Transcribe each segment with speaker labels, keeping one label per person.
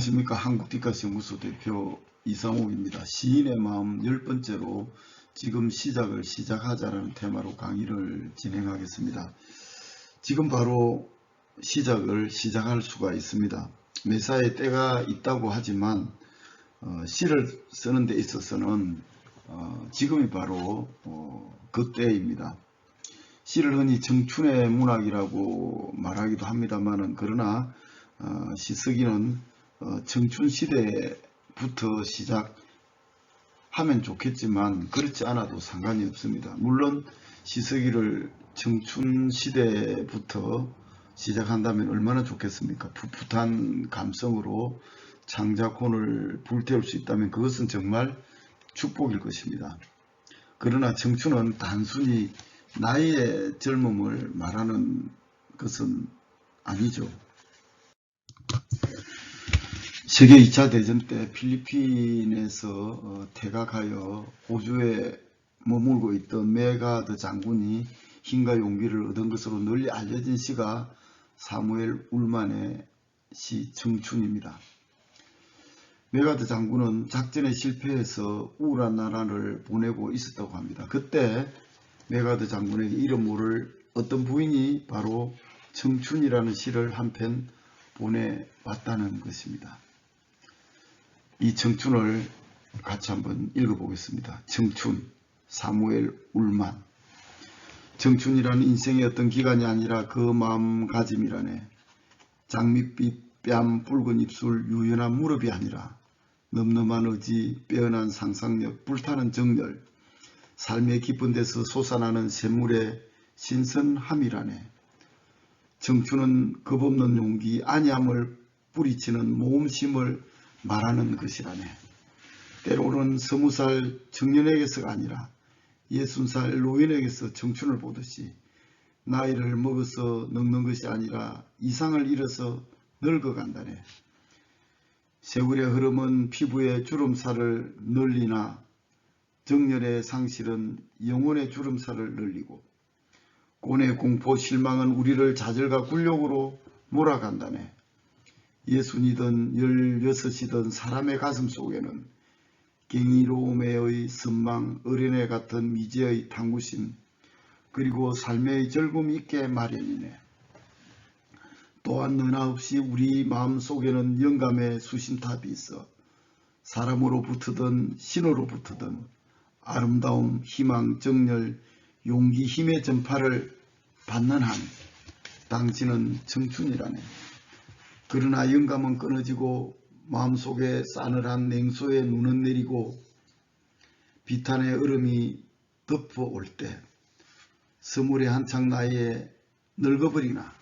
Speaker 1: 안녕하십니까 한국뒷가시연구소 대표 이상욱입니다. 시인의 마음 열 번째로 지금 시작을 시작하자라는 테마로 강의를 진행하겠습니다. 지금 바로 시작을 시작할 수가 있습니다. 매사에 때가 있다고 하지만 어, 시를 쓰는 데 있어서는 어, 지금이 바로 어, 그 때입니다. 시를 흔히 청춘의 문학이라고 말하기도 합니다만은 그러나 어, 시 쓰기는 어, 청춘 시대부터 시작하면 좋겠지만 그렇지 않아도 상관이 없습니다. 물론 시쓰기를 청춘 시대부터 시작한다면 얼마나 좋겠습니까? 풋풋한 감성으로 창작혼을 불태울 수 있다면 그것은 정말 축복일 것입니다. 그러나 청춘은 단순히 나이의 젊음을 말하는 것은 아니죠. 세계 2차 대전 때 필리핀에서 어, 퇴각하여 호주에 머물고 있던 메가드 장군이 힘과 용기를 얻은 것으로 널리 알려진 시가 사무엘 울만의 시 청춘입니다. 메가드 장군은 작전에 실패해서 우울한 나라를 보내고 있었다고 합니다. 그때 메가드 장군에게 이름 모를 어떤 부인이 바로 청춘이라는 시를 한 편 보내왔다는 것입니다. 이 청춘을 같이 한번 읽어보겠습니다. 청춘, 사무엘 울만. 청춘이라는 인생의 어떤 기간이 아니라 그 마음가짐이라네. 장밋빛 뺨 붉은 입술 유연한 무릎이 아니라 넘넘한 의지, 빼어난 상상력, 불타는 정열, 삶의 깊은 데서 솟아나는 샘물의 신선함이라네. 청춘은 겁없는 용기, 안ям을 뿌리치는 모험심을 말하는 것이라네. 때로는 스무 살 청년에게서가 아니라 예순 살 노인에게서 청춘을 보듯이 나이를 먹어서 늙는 것이 아니라 이상을 잃어서 늙어간다네. 세월의 흐름은 피부의 주름살을 늘리나 정열의 상실은 영혼의 주름살을 늘리고 곤의 공포 실망은 우리를 좌절과 굴욕으로 몰아간다네. 예순이든 열여섯이든 사람의 가슴 속에는 갱이로움의 선망, 어린애 같은 미제의 탐구심, 그리고 삶의 즐거움이 있게 마련이네. 또한 너나 없이 우리 마음 속에는 영감의 수신탑이 있어 사람으로 붙으든 신으로 붙으든 아름다움, 희망, 정열, 용기, 힘의 전파를 받는 한 당신은 청춘이라네. 그러나 영감은 끊어지고 마음속에 싸늘한 냉소의 눈은 내리고 비탄의 얼음이 덮어올 때 스물의 한창 나이에 늙어버리나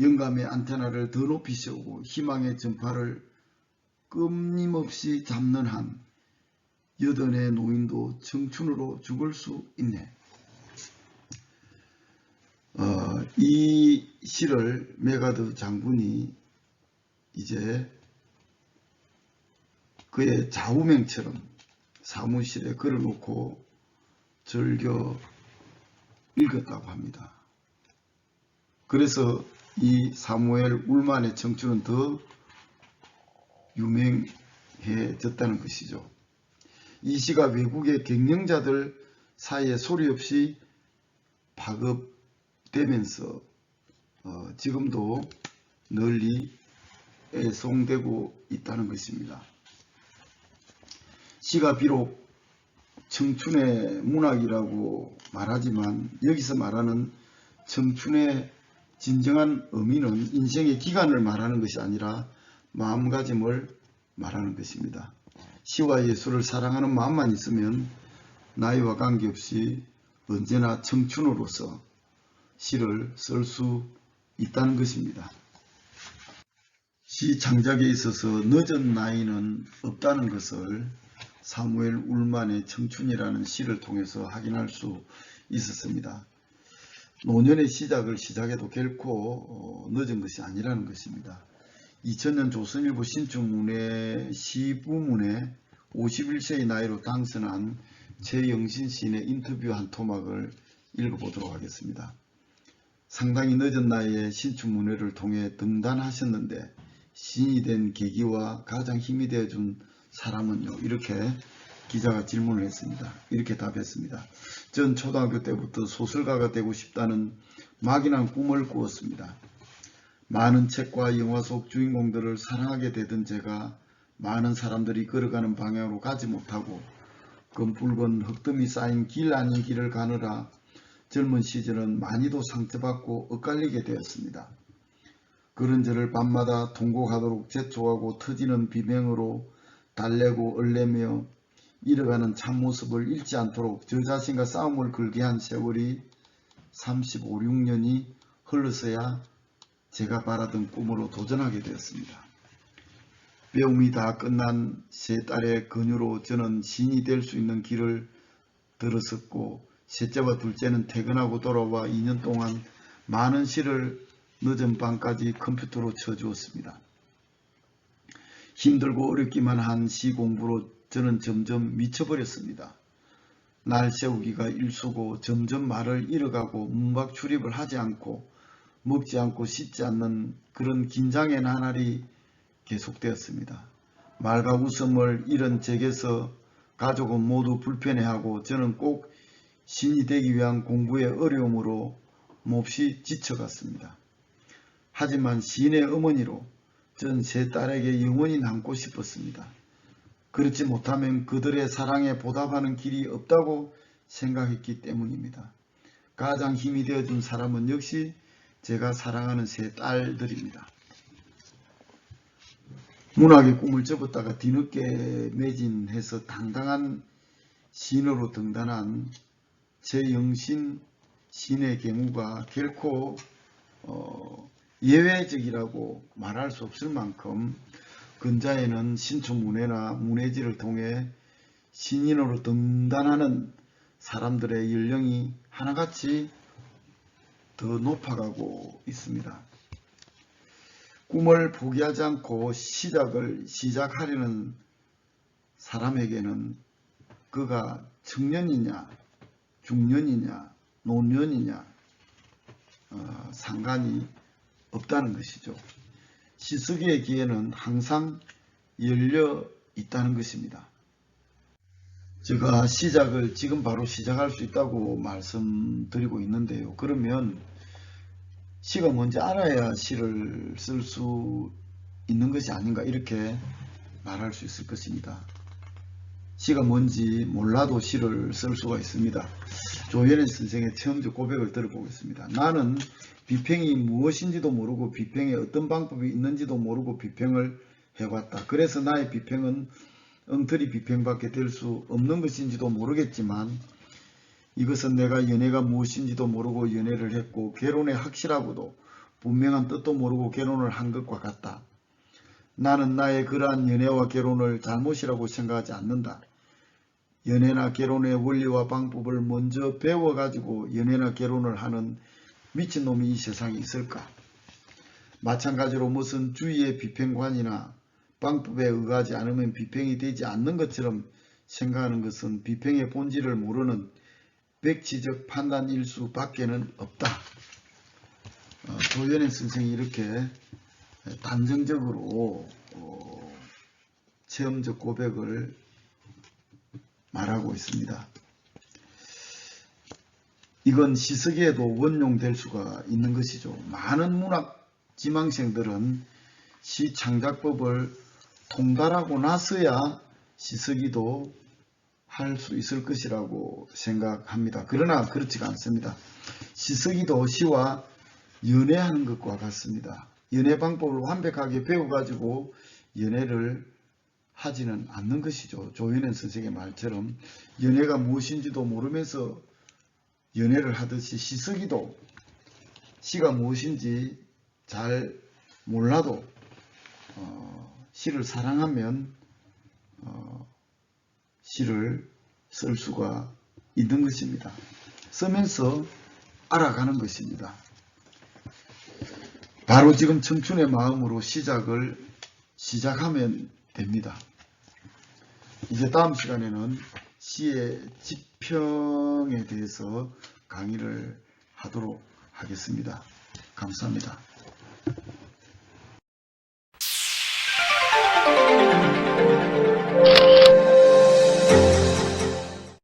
Speaker 1: 영감의 안테나를 더 높이 세우고 희망의 전파를 끊임없이 잡는 한 여든의 노인도 청춘으로 죽을 수 있네. 어, 이 시를 메가드 장군이 이제 그의 좌우명처럼 사무실에 걸어놓고 즐겨 읽었다고 합니다. 그래서 이 사무엘 울만의 청춘은 더 유명해졌다는 것이죠. 이 시가 외국의 경영자들 사이에 소리 없이 파급되면서 어, 지금도 널리 애송되고 있다는 것입니다. 시가 비록 청춘의 문학이라고 말하지만 여기서 말하는 청춘의 진정한 의미는 인생의 기간을 말하는 것이 아니라 마음가짐을 말하는 것입니다. 시와 예술을 사랑하는 마음만 있으면 나이와 관계없이 언제나 청춘으로서 시를 쓸 수 있다는 것입니다. 시 창작에 있어서 늦은 나이는 없다는 것을 사무엘 울만의 청춘이라는 시를 통해서 확인할 수 있었습니다. 노년의 시작을 시작해도 결코 어, 늦은 것이 아니라는 것입니다. 2000년 조선일보 신춘문예 시부문에 51세의 나이로 당선한 최영신 시인의 인터뷰 한 토막을 읽어보도록 하겠습니다. 상당히 늦은 나이에 신춘문예를 통해 등단하셨는데 신이 된 계기와 가장 힘이 되어준 사람은요. 이렇게 기자가 질문을 했습니다. 이렇게 답했습니다. 전 초등학교 때부터 소설가가 되고 싶다는 막연한 꿈을 꾸었습니다. 많은 책과 영화 속 주인공들을 사랑하게 되던 제가 많은 사람들이 걸어가는 방향으로 가지 못하고 검붉은 흙더미 쌓인 길 아닌 길을 가느라 젊은 시절은 많이도 상처받고 엇갈리게 되었습니다. 그런 저를 밤마다 통곡하도록 재촉하고 터지는 비명으로 달래고 얼레며 잃어가는 참모습을 잃지 않도록 저 자신과 싸움을 걸게 한 세월이 35, 6년이 흘러서야 제가 바라던 꿈으로 도전하게 되었습니다. 배움이 다 끝난 세 딸의 근유로 저는 신이 될 수 있는 길을 들었었고 셋째와 둘째는 퇴근하고 돌아와 2년 동안 많은 시를 늦은 밤까지 컴퓨터로 쳐주었습니다. 힘들고 어렵기만 한 시 공부로 저는 점점 미쳐버렸습니다. 날 세우기가 일수고 점점 말을 잃어가고 문박 출입을 하지 않고 먹지 않고 씻지 않는 그런 긴장의 나날이 계속되었습니다. 말과 웃음을 잃은 제게서 가족은 모두 불편해하고 저는 꼭 신이 되기 위한 공부의 어려움으로 몹시 지쳐갔습니다. 하지만 시인의 어머니로 전세 딸에게 영원히 남고 싶었습니다. 그렇지 못하면 그들의 사랑에 보답하는 길이 없다고 생각했기 때문입니다. 가장 힘이 되어준 사람은 역시 제가 사랑하는 세 딸들입니다. 문학의 꿈을 접었다가 뒤늦게 매진해서 당당한 시인으로 등단한 최영신 시인의 경우가 결코 어, 예외적이라고 말할 수 없을 만큼 근자에는 신춘문예나 문예지를 통해 신인으로 등단하는 사람들의 연령이 하나같이 더 높아가고 있습니다. 꿈을 포기하지 않고 시작을 시작하려는 사람에게는 그가 청년이냐 중년이냐 노년이냐 어, 상관이 없다는 것이죠. 시쓰기의 기회는 항상 열려 있다는 것입니다. 제가 시작을 지금 바로 시작할 수 있다고 말씀드리고 있는데요. 그러면 시가 뭔지 알아야 시를 쓸 수 있는 것이 아닌가 이렇게 말할 수 있을 것입니다. 시가 뭔지 몰라도 시를 쓸 수가 있습니다. 조현의 선생의 처음적 고백을 들어보겠습니다. 나는 비평이 무엇인지도 모르고 비평에 어떤 방법이 있는지도 모르고 비평을 해왔다. 그래서 나의 비평은 엉터리 비평밖에 될 수 없는 것인지도 모르겠지만 이것은 내가 연애가 무엇인지도 모르고 연애를 했고 결혼에 확실하고도 분명한 뜻도 모르고 결혼을 한 것과 같다. 나는 나의 그러한 연애와 결혼을 잘못이라고 생각하지 않는다. 연애나 결혼의 원리와 방법을 먼저 배워가지고 연애나 결혼을 하는 미친놈이 이 세상에 있을까? 마찬가지로 무슨 주위의 비평관이나 방법에 의하지 않으면 비평이 되지 않는 것처럼 생각하는 것은 비평의 본질을 모르는 백지적 판단일 수 밖에는 없다. 어, 조연의 선생이 이렇게 단정적으로 어, 체험적 고백을 말하고 있습니다. 이건 시석에도 원용될 수가 있는 것이죠. 많은 문학 지망생들은 시 창작법을 통달하고 나서야 시석이도 할 수 있을 것이라고 생각합니다. 그러나 그렇지가 않습니다. 시석이도 시와 연애하는 것과 같습니다. 연애 방법을 완벽하게 배워가지고 연애를 하지는 않는 것이죠. 조현현 선생의 말처럼 연애가 무엇인지도 모르면서 연애를 하듯이 시석이도 시가 무엇인지 잘 몰라도 어, 시를 사랑하면 어, 시를 쓸 수가 있는 것입니다. 쓰면서 알아가는 것입니다. 바로 지금 청춘의 마음으로 시작을 시작하면 됩니다. 이제 다음 시간에는 시의 지평에 대해서 강의를 하도록 하겠습니다. 감사합니다.